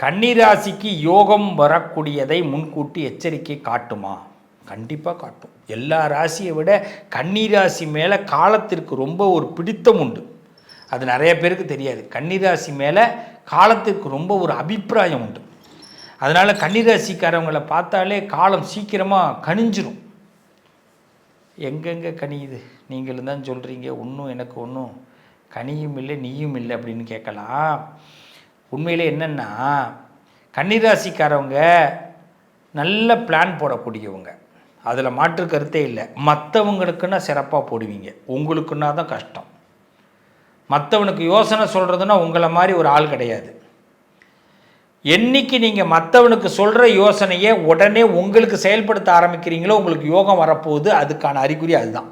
கன்னிராசிக்கு யோகம் வரக்கூடியதை முன்கூட்டி எச்சரிக்கை காட்டுமா? கண்டிப்பாக காட்டும். எல்லா ராசியை விட கன்னிராசி மேலே காலத்திற்கு ரொம்ப ஒரு பிடித்தம் உண்டு. அது நிறைய பேருக்கு தெரியாது. கன்னிராசி மேலே காலத்திற்கு ரொம்ப ஒரு அபிப்பிராயம் உண்டு. அதனால் கன்னிராசிக்காரவங்களை பார்த்தாலே காலம் சீக்கிரமாக கனிஞ்சிரும். எங்கெங்கே கனியுது? நீங்களும் தான் சொல்கிறீங்க ஒன்றும் எனக்கு ஒன்றும் கனியும் இல்லை நீயும் இல்லை அப்படின்னு கேட்கலாம். உண்மையிலே என்னென்னா கன்னிராசிக்காரவங்க நல்ல பிளான் போடக்கூடியவங்க. அதில் மாற்று கருத்தே இல்லை. மற்றவங்களுக்குன்னா சிறப்பாக போடுவீங்க. உங்களுக்குன்னா தான் கஷ்டம். மற்றவனுக்கு யோசனை சொல்கிறதுனா உங்களை மாதிரி ஒரு ஆள் கிடையாது. என்னைக்கு நீங்கள் மற்றவனுக்கு சொல்கிற யோசனையை உடனே உங்களுக்கு செயல்படுத்த ஆரம்பிக்கிறீங்களோ உங்களுக்கு யோகம் வரப்போகுது. அதுக்கான அறிகுறி அதுதான்.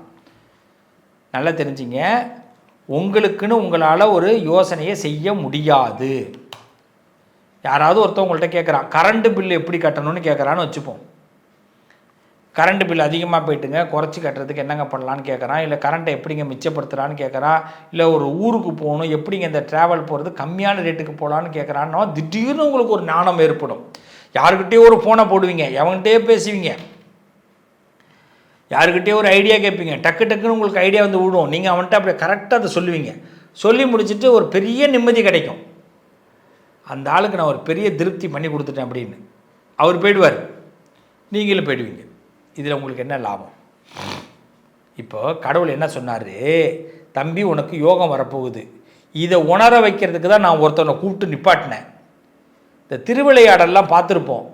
நல்லா தெரிஞ்சுங்க. உங்களுக்குன்னு உங்களால் ஒரு யோசனையை செய்ய முடியாது. யாராவது ஒருத்தவங்கள்ட்ட கேட்குறான் கரண்ட்டு பில் எப்படி கட்டணும்னு கேட்குறான்னு வச்சுப்போம். கரண்ட் பில் அதிகமாக போயிட்டுங்க குறைச்சி கட்டுறதுக்கு என்னங்க பண்ணலான்னு கேட்குறான் இல்லை கரண்ட்டை எப்படிங்க மிச்சப்படுத்துகிறான்னு கேட்குறான் இல்லை ஒரு ஊருக்கு போகணும் எப்படிங்க இந்த ட்ராவல் போகிறது கம்மியான ரேட்டுக்கு போகலான்னு கேட்குறான்னா திடீர்னு உங்களுக்கு ஒரு ஞானம் ஏற்படும். யாருக்கிட்டேயோ ஒரு ஃபோனை போடுவீங்க எவன்கிட்டயே பேசுவீங்க. யாருக்கிட்டேயோ ஒரு ஐடியா கேட்பீங்க டக்கு டக்குன்னு உங்களுக்கு ஐடியா வந்து விடும் நீங்கள் அவன்கிட்ட அப்படியே கரெக்டாக அதை சொல்லுவீங்க. சொல்லி முடிச்சுட்டு ஒரு பெரிய நிம்மதி கிடைக்கும். அந்த ஆளுக்கு நான் ஒரு பெரிய திருப்தி பண்ணி கொடுத்துட்டேன் அப்படின்னு. அவர் போயிடுவார். நீங்களும் போயிடுவீங்க. இதில் உங்களுக்கு என்ன லாபம்? இப்போ கடவுள் என்ன சொன்னார்? தம்பி உனக்கு யோகம் வரப்போகுது. இதை உணர வைக்கிறதுக்கு தான் நான் ஒருத்தனை கூப்பிட்டு நிப்பாட்டினேன். இந்த திருவிளையாடல்லாம் பார்த்துருப்போம்.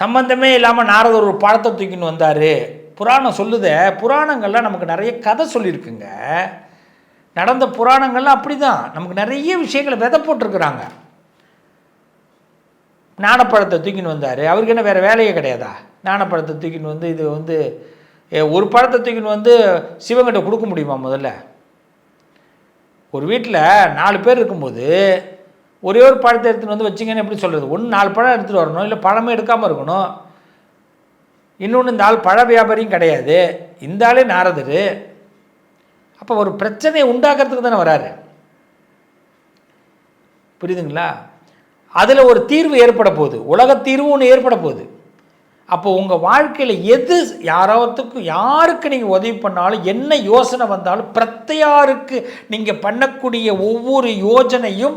சம்பந்தமே இல்லாமல் நாரதர் ஒரு பழத்தை தூக்கின்னு வந்தார். புராணம் சொல்லுத புராணங்கள்லாம் நமக்கு நிறைய கதை சொல்லியிருக்குங்க. நடந்த புராணங்கள்லாம் அப்படி தான் நமக்கு நிறைய விஷயங்களை விதை போட்டிருக்கிறாங்க. ஞானப்பழத்தை தூக்கின்னு வந்தார். அவருக்கு என்ன வேறு வேலையே கிடையாதா? ஞானப்பழத்தை தூக்கின்னு வந்து இது வந்து ஏ, ஒரு பழத்தை தூக்கின்னு வந்து சிவங்கிட்ட கொடுக்க முடியுமா முதல்ல? ஒரு வீட்டில் நாலு பேர் இருக்கும்போது ஒரே ஒரு பழத்தை எடுத்துகிட்டு வந்து வச்சிங்கன்னு எப்படி சொல்கிறது ஒன்று நாலு பழம் எடுத்துகிட்டு வரணும் இல்லை பழமே எடுக்காமல் இருக்கணும். இன்னொன்று இந்த ஆள் பழ வியாபாரியும் கிடையாது. இந்த ஆளே நாரதர். அப்போ ஒரு பிரச்சனையை உண்டாக்குறதுக்கு தானே வராரு. புரியுதுங்களா? அதில் ஒரு தீர்வு ஏற்பட போகுது. உலக தீர்வு ஒன்று ஏற்பட போகுது. அப்போ உங்கள் வாழ்க்கையில் எது யாராவதுக்கு யாருக்கு நீங்கள் உதவி பண்ணாலும் என்ன யோசனை வந்தாலும் பிரத்தையாருக்கு நீங்கள் பண்ணக்கூடிய ஒவ்வொரு யோஜனையும்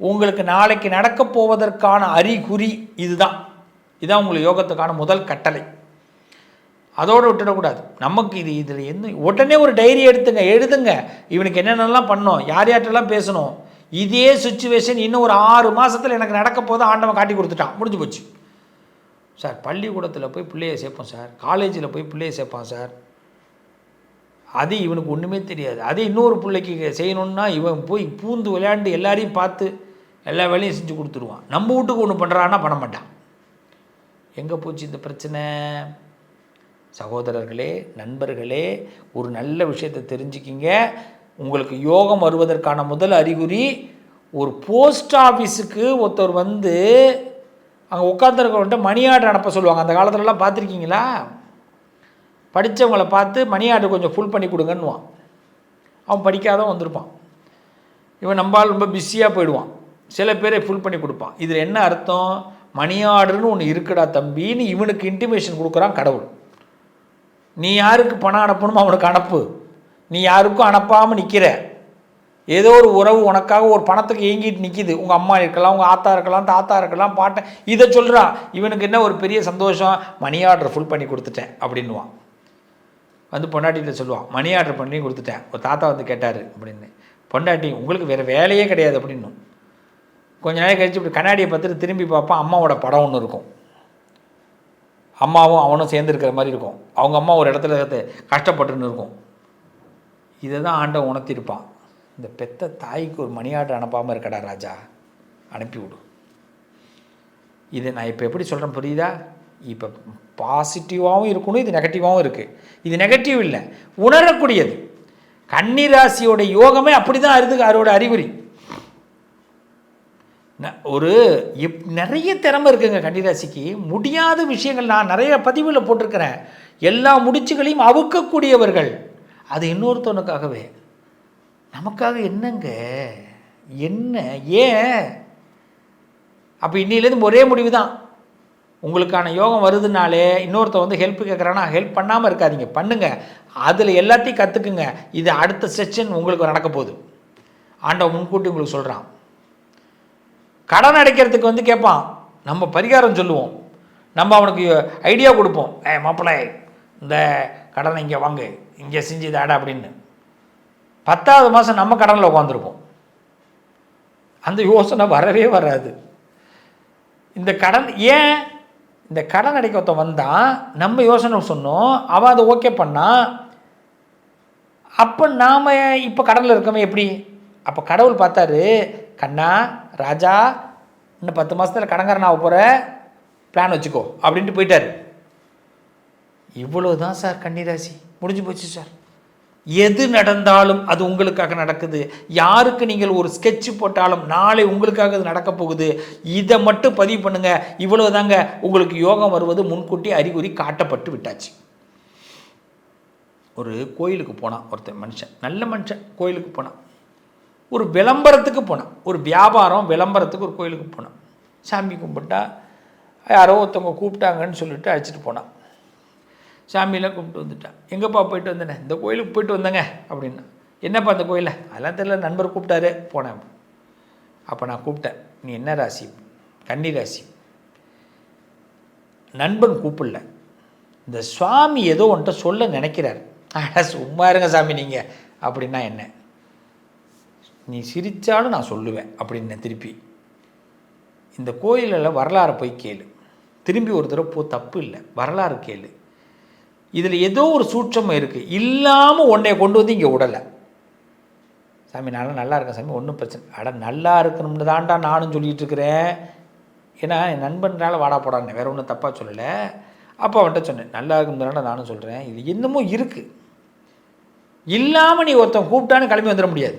உங்களுக்கு நாளைக்கு நடக்கப் போவதற்கான அறிகுறி இதுதான். இதுதான் உங்களுக்கு யோகத்துக்கான முதல் கட்டளை. அதோடு விட்டுடக்கூடாது. நமக்கு இது இதில் என்ன உடனே ஒரு டைரி எடுத்துங்க எழுதுங்க. இவனுக்கு என்னென்னலாம் பண்ணோம் யார் யார்கிட்டலாம் பேசணும் இதே சுச்சுவேஷன் இன்னும் ஒரு ஆறு மாதத்தில் எனக்கு நடக்க போது ஆண்டவன் காட்டி கொடுத்துட்டான். முடிஞ்சு போச்சு. சார் பள்ளிக்கூடத்தில் போய் பிள்ளைய சேர்ப்போம் சார். காலேஜில் போய் பிள்ளைய சேர்ப்பான் சார். அது இவனுக்கு ஒன்றுமே தெரியாது. அது இன்னொரு பிள்ளைக்கு செய்யணுன்னா இவன் போய் பூந்து விளையாண்டு எல்லாரையும் பார்த்து எல்லா வேலையும் செஞ்சு கொடுத்துருவான். நம்ம வீட்டுக்கு ஒன்று பண்ணுறான்னா பண்ண மாட்டான். எங்கே போச்சு இந்த பிரச்சனை? சகோதரர்களே நண்பர்களே ஒரு நல்ல விஷயத்தை தெரிஞ்சுக்கிங்க. உங்களுக்கு யோகம் வருவதற்கான முதல் அறிகுறி ஒரு போஸ்ட் ஆஃபீஸுக்கு ஒருத்தர் வந்து அங்கே உட்காந்துருக்கவன்ட்டு மணி ஆர்டர் அனுப்ப சொல்லுவாங்க. அந்த காலத்துலலாம் பார்த்துருக்கீங்களா? படித்தவங்களை பார்த்து மணி ஆர்டர் கொஞ்சம் ஃபுல் பண்ணி கொடுங்கன்னுவான். அவன் படிக்காதவன் வந்திருப்பான். இவன் நம்பால் ரொம்ப பிஸியாக போயிடுவான். சில பேரை ஃபுல் பண்ணி கொடுப்பான். இதில் என்ன அர்த்தம்? மணி ஆர்டர்னு ஒன்று இருக்குடா தம்பின்னு இவனுக்கு இன்டிமேஷன் கொடுக்குறான் கடவுள். நீ யாருக்கு பணம் அனுப்பணுமோ அவனுக்கு அனுப்பு. நீ யாருக்கும் அனுப்பாமல் நிற்கிற ஏதோ ஒரு உறவு உனக்காக ஒரு பணத்துக்கு ஏங்கிட்டு நிற்கிது உங்கள் அம்மா இருக்கலாம் உங்கள் ஆத்தா இருக்கலாம் தாத்தா இருக்கலாம் பாட்டன் இதை சொல்கிறான் இவனுக்கு என்ன ஒரு பெரிய சந்தோஷம்? மணி ஆர்டர் ஃபுல் பண்ணி கொடுத்துட்டேன் அப்படின்னுவான். வந்து பொண்டாட்டிகிட்ட சொல்லுவான் மணி ஆர்டர் பண்ணி கொடுத்துட்டேன். ஒரு தாத்தா வந்து கேட்டார் அப்படின்னு. பொண்டாட்டி உங்களுக்கு வேறு வேலையே கிடையாது அப்படின்னும் கொஞ்ச நேரம் கழிச்சு இப்படி கண்ணாடியை பார்த்துட்டு திரும்பி பார்ப்பான் அம்மாவோட படம் ஒன்று இருக்கும். அம்மாவும் அவனும் சேர்ந்து இருக்கிற மாதிரி இருக்கும். அவங்க அம்மா ஒரு இடத்துல கஷ்டப்பட்டுன்னு இருக்கும். இதை தான் ஆண்ட உணர்த்திருப்பான் இந்த பெத்த தாய்க்கு ஒரு மணியாட்டை அனுப்பாமல் இருக்கடா ராஜா. அனுப்பிவிடு. இது இதை நான் இப்போ எப்படி சொல்கிறேன் புரியுதா? இப்போ பாசிட்டிவாகவும் இருக்கணும் இது நெகட்டிவாகவும் இருக்குது இது நெகட்டிவ் இல்லை உணரக்கூடியது. கன்னிராசியோட யோகமே அப்படி தான் இருக்குது அவரோட அறிகுறி. ந- ஒரு எப் நிறைய திறமை இருக்குங்க கன்னிராசிக்கு முடியாத விஷயங்கள் நான் நிறைய பதிவில் போட்டிருக்கிறேன். எல்லா முடிச்சுகளையும் அவுக்கக்கூடியவர்கள். அது இன்னொருத்தவனுக்காகவே நமக்காக என்னங்க? என்ன? ஏன்? அப்போ இன்னிலேருந்து ஒரே முடிவு தான் உங்களுக்கான யோகம் வருதுனாலே இன்னொருத்த வந்து ஹெல்ப் கேட்குறானா ஹெல்ப் பண்ணாமல் இருக்காதீங்க. பண்ணுங்கள் அதில் எல்லாத்தையும் கற்றுக்குங்க இது அடுத்த செக்ஷன் உங்களுக்கு நடக்க போகுது. ஆண்டவன் முன்கூட்டி உங்களுக்கு சொல்கிறான் கடன் அடைக்கிறதுக்கு வந்து கேட்பான் நம்ம பரிகாரம் சொல்லுவோம். நம்ம அவனுக்கு ஐடியா கொடுப்போம். ஏ மாப்பிள்ளை இந்த கடனை இங்கே வாங்கு. இங்கே செஞ்சு தாடா அப்படின்னு. பத்தாவது மாதம் நம்ம கடனில் உட்காந்துருப்போம் அந்த யோசனை வரவே வராது. இந்த கடன் ஏன் இந்த கடன் அடைக்க ஒருத்தன் வந்தான் நம்ம யோசனை சொன்னோம் அவன் அதை ஓகே பண்ணான் அப்போ நாம் இப்போ கடனில் இருக்கோமே எப்படி? அப்போ கடவுள் பார்த்தாரு கண்ணா ராஜா இன்னும் பத்து மாதத்தில் கடங்காரன் ஆக போகிற பிளான் வச்சுக்கோ அப்படின்ட்டு போயிட்டார். இவ்வளோ தான் சார் கன்னிராசி. முடிஞ்சு போச்சு சார். எது நடந்தாலும் அது உங்களுக்காக நடக்குது. யாருக்கு நீங்கள் ஒரு ஸ்கெட்ச் போட்டாலும் நாளை உங்களுக்காக அது நடக்க போகுது. இதை மட்டும் பதிவு பண்ணுங்க. இவ்வளோ தாங்க உங்களுக்கு யோகம் வருவது முன்கூட்டி அறிகுறி காட்டப்பட்டு விட்டாச்சு. ஒரு கோயிலுக்கு போனான் ஒருத்தன் மனுஷன் நல்ல மனுஷன் கோயிலுக்கு போனான் ஒரு விளம்பரத்துக்கு போனான் ஒரு வியாபாரம் விளம்பரத்துக்கு ஒரு கோயிலுக்கு போனான் சாமி கும்பிட்டா யாரோ ஒருத்தவங்க கூப்பிட்டாங்கன்னு சொல்லிட்டு அழைச்சிட்டு போனான் சாமியெல்லாம் கும்பிட்டு வந்துட்டான் எங்கேப்பா போயிட்டு வந்தேனே? இந்த கோயிலுக்கு போயிட்டு வந்தேங்க அப்படின்னா. என்னப்பா அந்த கோயிலில்? அதெல்லாம் தெரியல நண்பர் கூப்பிட்டாரு. போனேன் அப்போ. நான் கூப்பிட்டேன். நீ என்ன ராசி? கன்னி ராசி. நண்பன் கூப்பிடல. இந்த சுவாமி ஏதோ ஒன்ட்ட சொல்ல நினைக்கிறார். ஆனால் சும்மா இருங்க சாமி நீங்கள் அப்படின்னா என்ன? நீ சிரித்தாலும் நான் சொல்லுவேன் அப்படின்னு திருப்பி. இந்த கோயிலில் வரலாறு போய் கேளு. திரும்பி ஒரு தடவை போ தப்பு இல்லை. வரலாறு கேளு. இதில் ஏதோ ஒரு சூட்சம் இருக்குது இல்லாமல் ஒன்றைய கொண்டு வந்து இங்கே விடலை சாமி நான் நல்லா இருக்கேன் சாமி. ஒன்றும் பிரச்சனை அட நல்லா இருக்கணும்னு தான்டா நானும் சொல்லிகிட்டு இருக்கிறேன். ஏன்னா என் நண்பனால வாடா போடான்னு. வேறு ஒன்றும் தப்பாக சொல்லலை. அப்போ அவன்கிட்ட சொன்னேன் நல்லா இருக்கணும்னு நானும் சொல்கிறேன் இது இன்னமும் இருக்குது இல்லாமல் நீ ஒருத்தன் கூப்பிட்டான்னு கிளம்பி வந்துட முடியாது.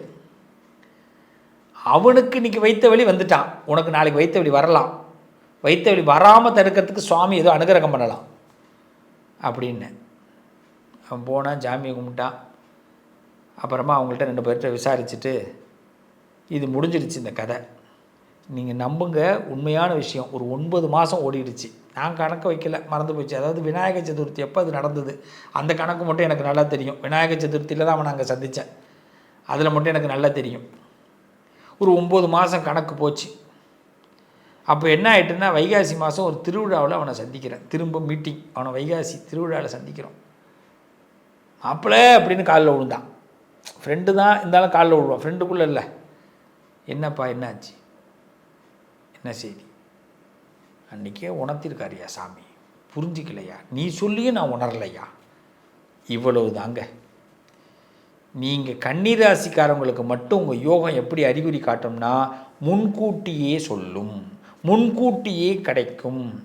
அவனுக்கு இன்றைக்கி வைத்த வழி வந்துட்டான். உனக்கு நாளைக்கு வைத்த வழி வரலாம். வைத்த வழி வராமல் தடுக்கிறதுக்கு சுவாமி ஏதோ அனுகிரகம் பண்ணலாம். அப்படின்னு அவன் போனான் ஜாமியை கும்பிட்டான். அப்புறமா அவங்கள்ட்ட ரெண்டு பேர்கிட்ட விசாரிச்சுட்டு இது முடிஞ்சிடுச்சு இந்த கதை. நீங்கள் நம்புங்க உண்மையான விஷயம். ஒரு ஒன்பது மாதம் ஓடிடுச்சு. நான் கணக்கு வைக்கல மறந்து போச்சு. அதாவது விநாயக சதுர்த்தி எப்போ அது நடந்தது? அந்த கணக்கு மட்டும் எனக்கு நல்லா தெரியும். விநாயக சதுர்த்தியில் தான் அவனை நாங்கள் சந்தித்தேன் அதில் மட்டும் எனக்கு நல்லா தெரியும். ஒரு ஒம்பது மாதம் கணக்கு போச்சு. அப்போ என்ன ஆகிட்டுன்னா வைகாசி மாதம் ஒரு திருவிழாவில் அவனை சந்திக்கிறேன். திரும்ப மீட்டிங் அவனை வைகாசி திருவிழாவில் சந்திக்கிறோம். மாப்பிள்ளை அப்படின்னு காலில் விழுந்தான். ஃப்ரெண்டு தான் இருந்தாலும் காலில் விழுவான். ஃப்ரெண்டுக்குள்ளே இல்லை. என்னப்பா என்னாச்சு? என்ன செய்தி? அன்றைக்கே உணர்த்திருக்காரியா சாமி. புரிஞ்சிக்கலையா? நீ சொல்லியும் நான் உணரலையா? இவ்வளவு தாங்க நீங்கள் கன்னிராசிக்காரங்களுக்கு மட்டும் உங்கள் யோகம் எப்படி அறிகுறி காட்டும்னா முன்கூட்டியே சொல்லும். முன்கூட்டியே கிடைக்கும்.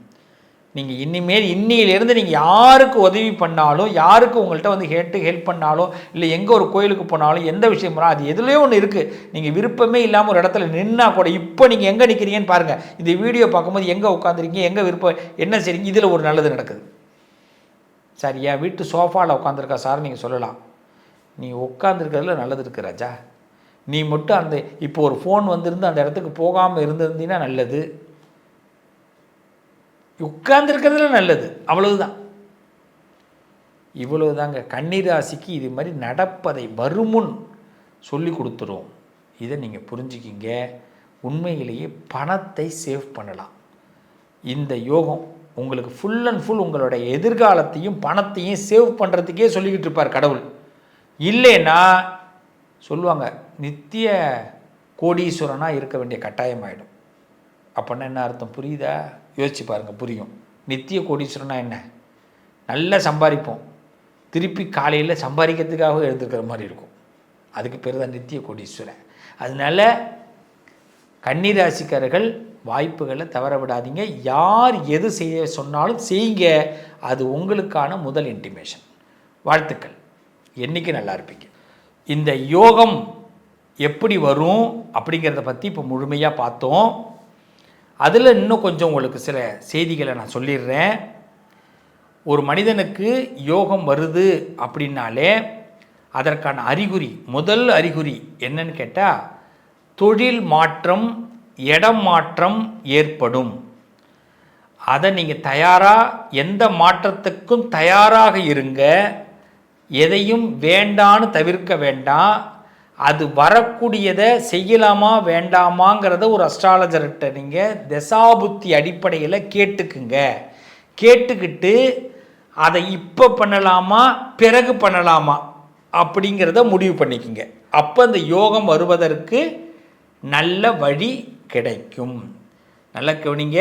நீங்கள் இனிமேல் இன்னியிலேருந்து நீங்கள் யாருக்கு உதவி பண்ணாலும் யாருக்கு உங்கள்கிட்ட வந்து கேட்டு ஹெல்ப் பண்ணாலும் இல்லை எங்கே ஒரு கோயிலுக்கு போனாலும் எந்த விஷயம் அது எதுலேயோ ஒன்று இருக்குது நீங்கள் விருப்பமே இல்லாமல் ஒரு இடத்துல நின்னா கூட இப்போ நீங்கள் எங்கே நிற்கிறீங்கன்னு பாருங்கள் இந்த வீடியோ பார்க்கும்போது எங்கே உட்காந்துருக்கீங்க எங்கே விருப்பம் என்ன சரிங்க இதில் ஒரு நல்லது நடக்குது. சார் என் வீட்டு சோஃபாவில் உட்காந்துருக்கா சார் நீங்கள் சொல்லலாம். நீ உட்காந்துருக்கிறதுல நல்லது இருக்குது ராஜா. நீ மட்டும் அந்த இப்போ ஒரு ஃபோன் வந்திருந்து அந்த இடத்துக்கு போகாமல் இருந்திருந்தீங்கன்னா நல்லது. உட்கார்ந்துருக்கிறதுல நல்லது. அவ்வளவுதான். இவ்வளவு தாங்க கன்னிராசிக்கு இது மாதிரி நடப்பதை வருமுன் சொல்லி கொடுத்துரும். இதை நீங்கள் புரிஞ்சுக்கிங்க. உண்மையிலேயே பணத்தை சேவ் பண்ணலாம். இந்த யோகம் உங்களுக்கு ஃபுல் அண்ட் ஃபுல் உங்களோட எதிர்காலத்தையும் பணத்தையும் சேவ் பண்ணுறதுக்கே சொல்லிக்கிட்டு இருப்பார் கடவுள். இல்லைன்னா சொல்லுவாங்க நித்திய கோடீஸ்வரனாக இருக்க வேண்டிய கட்டாயம் ஆகிடும் அப்படின்னா என்ன அர்த்தம்? புரியுதா? யோசிச்சு பாருங்கள் புரியும். நித்திய கோடீஸ்வரனா என்ன? நல்லா சம்பாதிப்போம். திருப்பி காலையில் சம்பாதிக்கிறதுக்காக எழுந்திருக்கிற மாதிரி இருக்கும். அதுக்கு பேர் தான் நித்திய கோடீஸ்வரன். அதனால கன்னிராசிக்காரர்கள் வாய்ப்புகளை தவற விடாதீங்க. யார் எது செய்ய சொன்னாலும் செய்யுங்க. அது உங்களுக்கான முதல் இன்டிமேஷன் வாழ்த்துக்கள். என்றைக்கு நல்லா இருப்பீங்க? இந்த யோகம் எப்படி வரும் அப்படிங்கிறத பற்றி இப்போ முழுமையாக பார்த்தோம். அதில் இன்னும் கொஞ்சம் உங்களுக்கு சில செய்திகளை நான் சொல்லிடுறேன். ஒரு மனிதனுக்கு யோகம் வருது அப்படின்னாலே அதற்கான அறிகுறி முதல் அறிகுறி என்னன்னு கேட்டால் தொழில் மாற்றம் இடம் மாற்றம் ஏற்படும். அதை நீங்கள் தயாராக எந்த மாற்றத்துக்கும் தயாராக இருங்க. எதையும் வேண்டான்னு தவிர்க்க வேண்டாம். அது வரக்கூடியதை செய்யலாமா வேண்டாமாங்கிறத ஒரு அஸ்ட்ராலஜர்கிட்ட நீங்கள் தசாபுத்தி அடிப்படையில் கேட்டுக்குங்க. கேட்டுக்கிட்டு அதை இப்போ பண்ணலாமா பிறகு பண்ணலாமா அப்படிங்கிறத முடிவு பண்ணிக்கோங்க. அப்போ அந்த யோகம் வருவதற்கு நல்ல வழி கிடைக்கும். நல்லா கவனிங்க.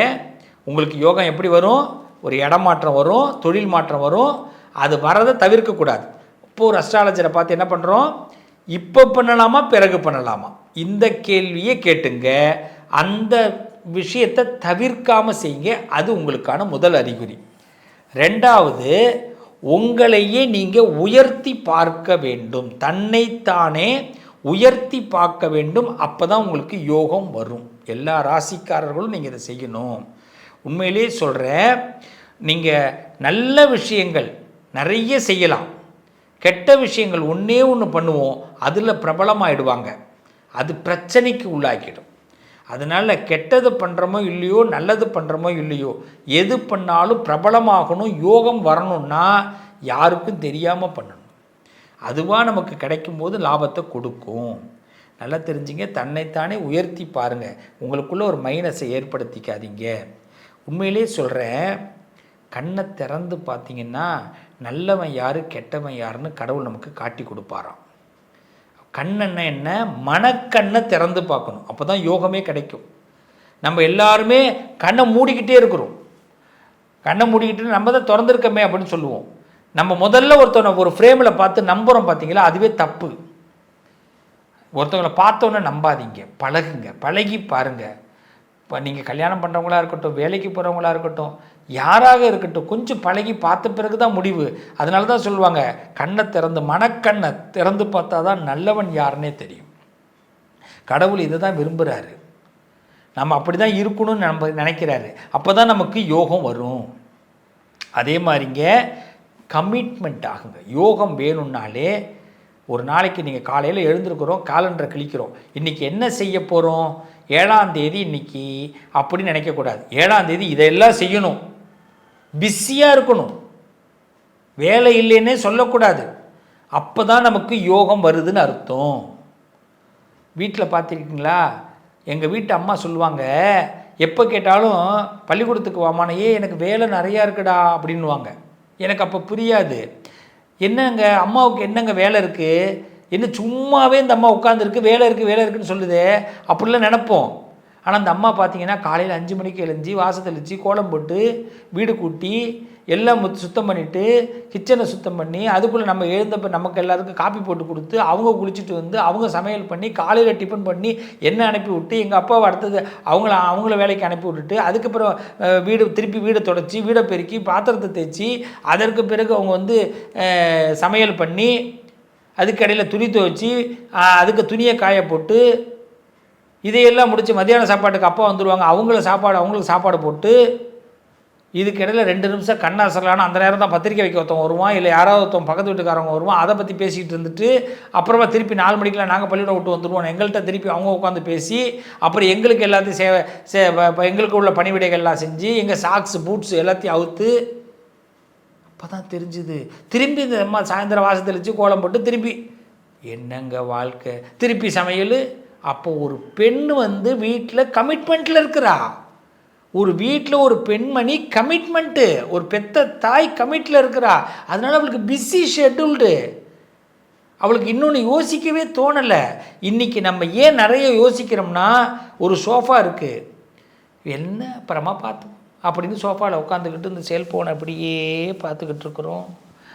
உங்களுக்கு யோகம் எப்படி வரும்? ஒரு இடமாற்றம் வரும் தொழில் மாற்றம் வரும். அது வரதை தவிர்க்கக்கூடாது. இப்போ ஒரு அஸ்ட்ராலஜரை பார்த்து என்ன பண்ணுறோம் இப்போ பண்ணலாமா பிறகு பண்ணலாமா? இந்த கேள்வியை கேட்டுங்க. அந்த விஷயத்தை தவிர்க்காமல் செய்யுங்க. அது உங்களுக்கான முதல் அறிகுறி. ரெண்டாவது உங்களையே நீங்கள் உயர்த்தி பார்க்க வேண்டும். தன்னைத்தானே உயர்த்தி பார்க்க வேண்டும். அப்போ தான் உங்களுக்கு யோகம் வரும். எல்லா ராசிக்காரர்களும் நீங்கள் இதை செய்யணும். உண்மையிலேயே சொல்கிறேன் நீங்கள் நல்ல விஷயங்கள் நிறைய செய்யலாம். கெட்ட விஷயங்கள் ஒன்றே ஒன்று பண்ணுவோம் அதில் பிரபலமாகிடுவாங்க அது பிரச்சனைக்கு உள்ளாக்கிடும். அதனால் கெட்டது பண்ணுறோமோ இல்லையோ நல்லது பண்ணுறோமோ இல்லையோ எது பண்ணாலும் பிரபலமாகணும் யோகம் வரணும்னா யாருக்கும் தெரியாமல் பண்ணணும். அதுவாக நமக்கு கிடைக்கும்போது லாபத்தை கொடுக்கும். நல்லா தெரிஞ்சுங்க தன்னைத்தானே உயர்த்தி பாருங்கள் உங்களுக்குள்ளே ஒரு மைனஸை ஏற்படுத்திக்காதீங்க. உண்மையிலே சொல்கிறேன் கண்ணை திறந்து பார்த்தீங்கன்னா நல்லவன் யார் கெட்டவன் யாருன்னு கடவுள் நமக்கு காட்டி கொடுப்பாராம். கண்ணென்ன என்ன? மனக்கண்ணை திறந்து பார்க்கணும். அப்போ தான் யோகமே கிடைக்கும். நம்ம எல்லாருமே கண்ணை மூடிக்கிட்டே இருக்கிறோம். கண்ணை மூடிக்கிட்டு நம்ம தான் திறந்துருக்கமே அப்படின்னு சொல்லுவோம். நம்ம முதல்ல ஒருத்தவனை ஒரு ஃப்ரேமில் பார்த்து நம்புகிறோம் பார்த்தீங்களா? அதுவே தப்பு. ஒருத்தவங்களை பார்த்தோன்னே நம்பாதீங்க. பழகுங்க. பழகி பாருங்கள் இப்போ நீங்கள் கல்யாணம் பண்ணுறவங்களா இருக்கட்டும் வேலைக்கு போகிறவங்களா இருக்கட்டும் யாராக இருக்கட்டும் கொஞ்சம் பழகி பார்த்த பிறகு தான் முடிவு. அதனால தான் சொல்லுவாங்க கண்ணை திறந்து மனக்கண்ணை திறந்து பார்த்தா தான் நல்லவன் யாருன்னே தெரியும். கடவுள் இதை தான் விரும்புகிறாரு நம்ம அப்படி தான் இருக்கணும்னு நம்ம நினைக்கிறாரு. அப்போ தான் நமக்கு யோகம் வரும். அதே மாதிரிங்க கமிட்மெண்ட் ஆகுங்க. யோகம் வேணும்னாலே ஒரு நாளைக்கு நீங்கள் காலையில் எழுந்திருக்கிறோம் காலண்டரை கிழிக்கிறோம். இன்றைக்கி என்ன செய்ய போகிறோம் ஏழாம் தேதி இன்னைக்கு அப்படின்னு நினைக்கக்கூடாது. ஏழாம் தேதி இதெல்லாம் செய்யணும். பிஸியாக இருக்கணும். வேலை இல்லைன்னே சொல்லக்கூடாது. அப்போ தான் நமக்கு யோகம் வருதுன்னு அர்த்தம். வீட்டில் பார்த்துருக்கீங்களா எங்கள் வீட்டு அம்மா சொல்லுவாங்க எப்போ கேட்டாலும் பள்ளிக்கூடத்துக்கு வாமானையே எனக்கு வேலை நிறையா இருக்குடா? அப்படின்வாங்க எனக்கு அப்போ புரியாது. என்னங்க அம்மாவுக்கு என்னங்க வேலை இருக்குது என்ன சும்மாவே இந்த அம்மா உட்காந்துருக்கு வேலை இருக்குது வேலை இருக்குன்னு சொல்லுது. அப்படிலாம் நினப்போம். ஆனால் அந்த அம்மா பார்த்தீங்கன்னா காலையில் அஞ்சு மணிக்கு எழுஞ்சி வாசல் தெளித்து கோலம் போட்டு வீடு கூட்டி எல்லாம் முத் சுத்தம் பண்ணிவிட்டு கிச்சனை சுத்தம் பண்ணி அதுக்குள்ளே நம்ம எழுந்தப்போ நமக்கு எல்லாத்துக்கும் காப்பி போட்டு கொடுத்து அவங்க குளிச்சுட்டு வந்து அவங்க சமையல் பண்ணி காலையில் டிஃபன் பண்ணி என்ன அனுப்பி விட்டு எங்கள் அப்பாவை அடுத்தது அவங்கள அவங்கள வேலைக்கு அனுப்பி விட்டுட்டு அதுக்கப்புறம் வீடு திருப்பி வீடை தொடச்சி வீடை பெருக்கி பாத்திரத்தை தேய்ச்சி அதற்கு பிறகு அவங்க வந்து சமையல் பண்ணி அதுக்கடையில் துணி துவைச்சி அதுக்கு துணியை காய போட்டு இதையெல்லாம் முடித்து மத்தியான சாப்பாட்டுக்கு அப்பா வந்துடுவாங்க அவங்கள சாப்பாடு அவங்களுக்கு சாப்பாடு போட்டு இதுக்கிடையில் ரெண்டு நிமிஷம் கண்ணாசலான அந்த நேரம் தான் பத்திரிக்கை வைக்க ஒருத்தவங்க வருவான் இல்லை யாராவது ஒருத்தவங்க பக்கத்து வீட்டுக்காரவங்க வருவான் அதை பற்றி பேசிகிட்டு இருந்துட்டு அப்புறமா திருப்பி நாலு மணிக்கெலாம் நாங்கள் பள்ளிக்கூடம் விட்டு வந்துடுவோம் எங்கள்கிட்ட திருப்பி அவங்க உட்காந்து பேசி அப்புறம் எங்களுக்கு எல்லாத்தையும் சேவை சே ப- எங்களுக்கு உள்ள பணிவிடைகள்லாம் செஞ்சு எங்கள் சாக்ஸ் பூட்ஸ் எல்லாத்தையும் அவுத்து அப்போ தான் தெரிஞ்சுது. திரும்பி இந்த அம்மா சாயந்தரம் வாசத்தில் வச்சு கோலம் போட்டு திருப்பி என்னங்க வாழ்க்கை? திருப்பி சமையல் அப்போ ஒரு பெண் வந்து வீட்டில் கமிட்மெண்ட்டில் இருக்கிறா. ஒரு வீட்டில் ஒரு பெண்மணி கமிட்மெண்ட்டு ஒரு பெத்த தாய் கமிட்டில் இருக்கிறா. அதனால் அவளுக்கு பிஸி ஷெட்யூல்டு அவளுக்கு இன்னொன்று யோசிக்கவே தோணலை. இன்றைக்கி நம்ம ஏன் நிறைய யோசிக்கிறோம்னா ஒரு சோஃபா இருக்குது என்ன அப்புறமா பார்த்து அப்படின்னு சோஃபாவில் உட்காந்துக்கிட்டு இந்த செல்ஃபோனை அப்படியே பார்த்துக்கிட்டு இருக்கிறோம்.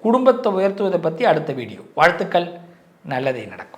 குடும்பத்தை உயர்த்துவதை பற்றி அடுத்த வீடியோ. வாழ்த்துக்கள். நல்லதே நடக்கும்.